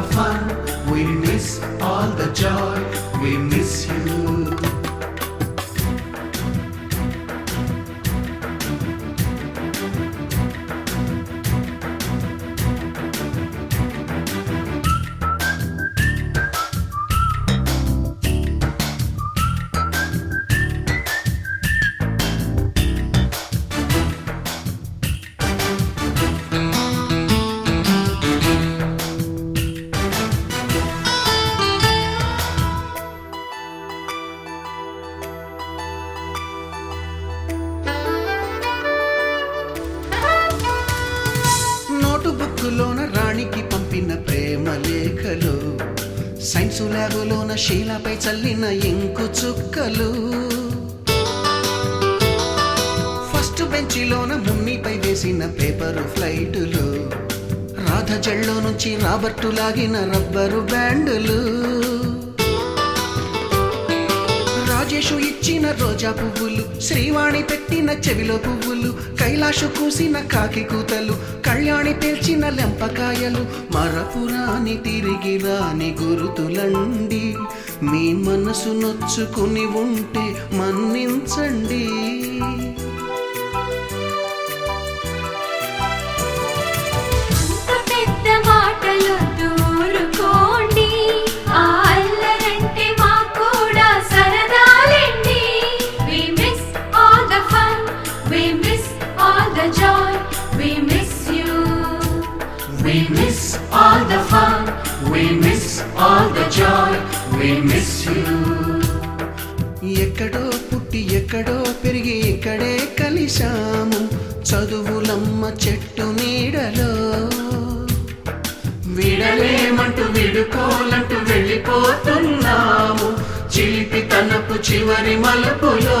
the fun, we miss all the joy, we miss you. నేలపై చల్లిన ink చుక్కలు. First బెంచిలోన మున్నిపై వేసిన పేపరు ఫ్లైటులు. రాధ జల్లో నుంచి రాబర్టు లాగిన రబ్బరు బ్యాండులు. రాజేషు ఇచ్చిన రోజా పువ్వులు శ్రీవాణి పెట్టిన చెవిలో పువ్వులు కైలాషు కూసిన కాకి కూతలు కళ్యాణి పేల్చిన లెంపకాయలు మరపురాని తిరిగి రాని గురుతులండి. మీ మనసు నొచ్చుకుని ఉంటే మన్నించండి. విడలేమంటూ విడుకోలంటూ వెళ్ళిపోతున్నాము. చిలిపి తనపు చివరి మలుపులో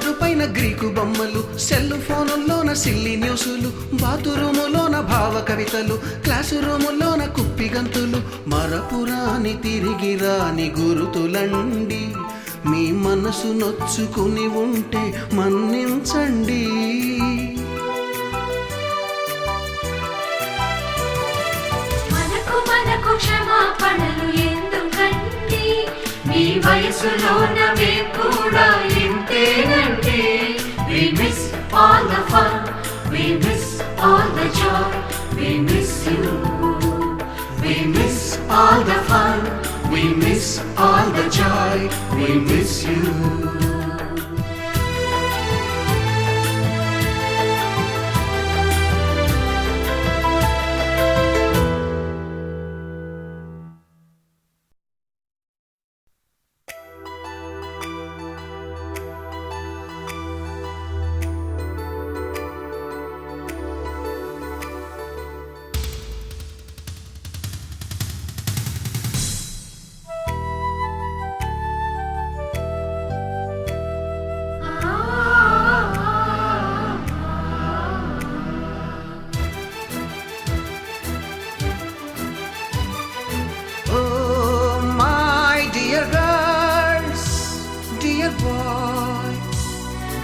బోర్డు పైన గ్రీకు బొమ్మలు సెల్ ఫోనుల్లోన సిల్లి న్యూసులు బాతురూములోన భావ కవితలు క్లాసు రూములోన కుప్పి గంతులు మరపురాని తిరిగి రాని గురుతులండి. మీ మనసు నొచ్చుకుని ఉంటే మన్నించండి. మనకు మనకు క్షమాపణలు మీ వయసులోన మేము కూడా ఇంతేనండి we miss all the fun we miss all the joy we miss you We miss all the fun, we miss all the joy, we miss you.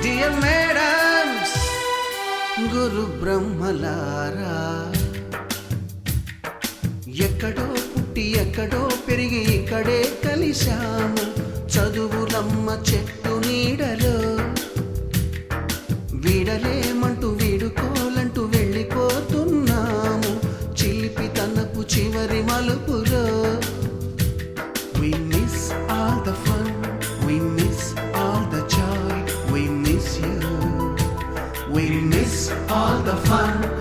Dear madams గురు బ్రహ్మలారా ఎక్కడో పుట్టి ఎక్కడో పెరిగి ఇక్కడే కలిశాము. చదువులమ్మ చెట్టు నీడలో. వీడలేమంటూ వీడుకోలంటూ వెళ్ళిపోతున్నాము. చిలిపి తనపు చివరి మలుపు all the fun,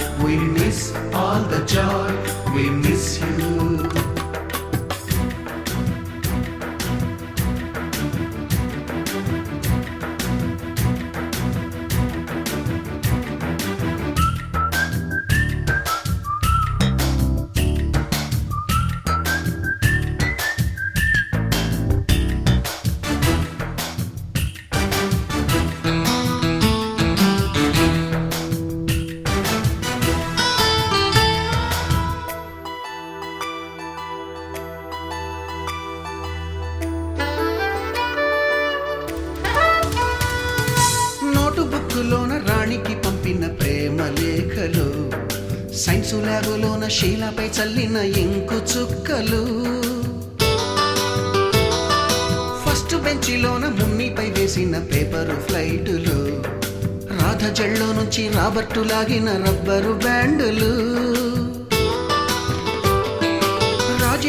సైన్సు శీలపై చల్లిన ఇంకు చుక్కలు. ఫస్ట్ బెంచిలోన మున్నిపై వేసిన పేపరు ఫ్లైటులు. రాధ జల్లో నుంచి రాబర్టు లాగిన రబ్బరు బ్యాండులు.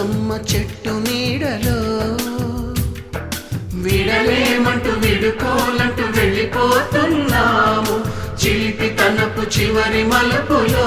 చదువులమ్మ చెట్టు నీడలో. విడలేమంటూ విడుకోలంటూ వెళ్ళిపోతున్నాము. చిలిపి తనపు చివరి మలుపులో.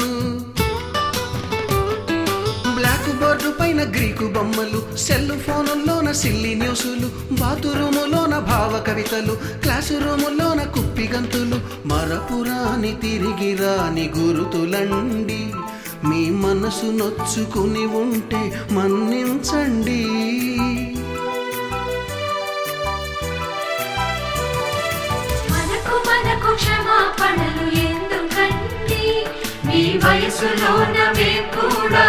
గ్రీకు బొమ్మలు సెల్ ఫోనుల్లోన సిల్లి న్యూసులు బాతురూములోన భావ కవితలు క్లాసు రూములోన కుప్పి గంతులు మరపురాని తిరిగి రాని గురుతులండి. మీ మనసు నొచ్చుకుని ఉంటే మన్నించండి. మనకు మనకు క్షమాపణలు ఎందుకండి? మీ వయసులోన మేము కూడా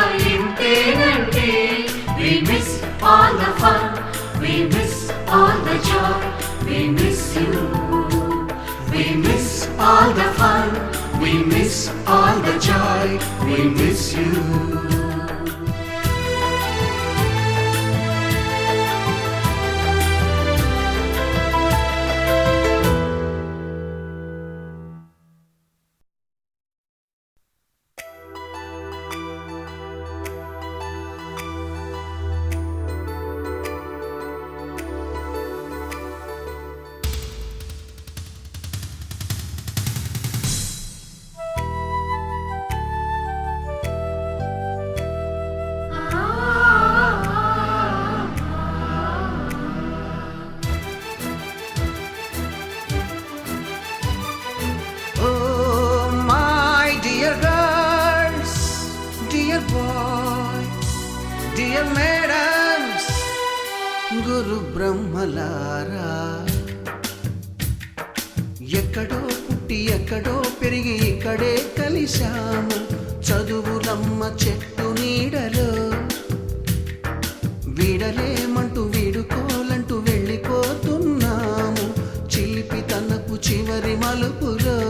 గురు బ్రహ్మలారా. ఎక్కడో పుట్టి ఎక్కడో పెరిగి ఇక్కడే కలిశాము. చదువులమ్మ చెట్టు నీడలో. వీడలేమంటూ వీడుకోలంటూ వెళ్ళిపోతున్నాము. చిలిపి తనకు చివరి మలుపులో.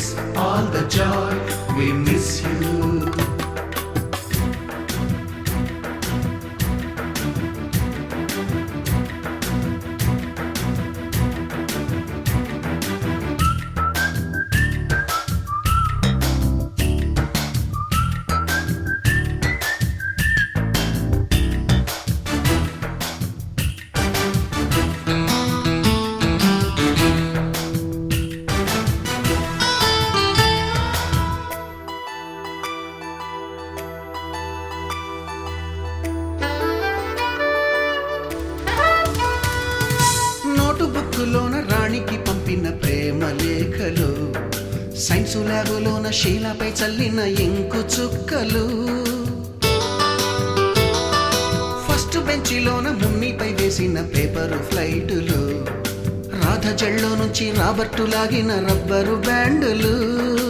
Miss all the joy, we miss you. Science ల్యాబులోన శీలపై చల్లిన ఇంకు చుక్కలు. ఫస్ట్ బెంచిలోన మున్నిపై వేసిన పేపరు ఫ్లైటులు. రాధ జల్లో నుంచి రాబర్టు లాగిన రబ్బరు బ్యాండులు.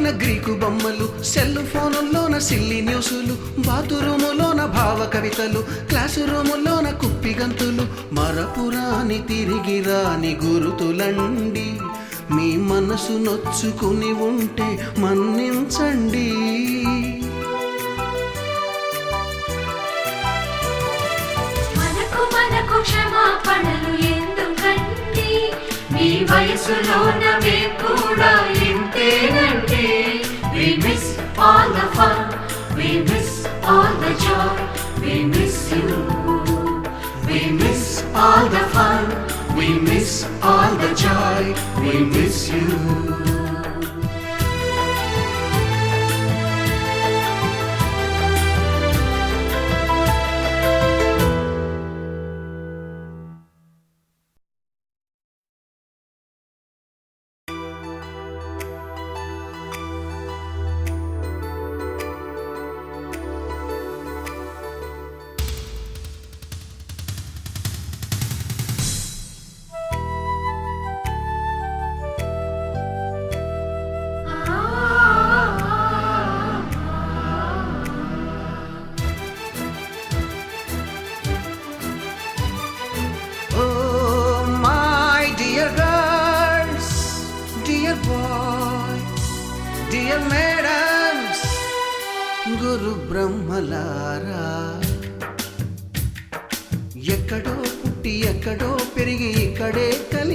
బోర్డు పైన గ్రీకు బొమ్మలు సెల్ ఫోనుల్లోన సిల్లి న్యూసులు బాతురూములోన భావ కవితలు క్లాసు రూములోన కుప్పి గంతులు మరపురాని తిరిగి రాని గురుతులండి. మీ మనసు నొచ్చుకుని ఉంటే మన్నించండి. మనకు మనకు క్షమాపణలు వయసులోన మేము కూడా ఇంతేనండి we miss all the fun we miss all the joy we miss you We miss all the fun, we miss all the joy, we miss you.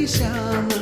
కలిశాము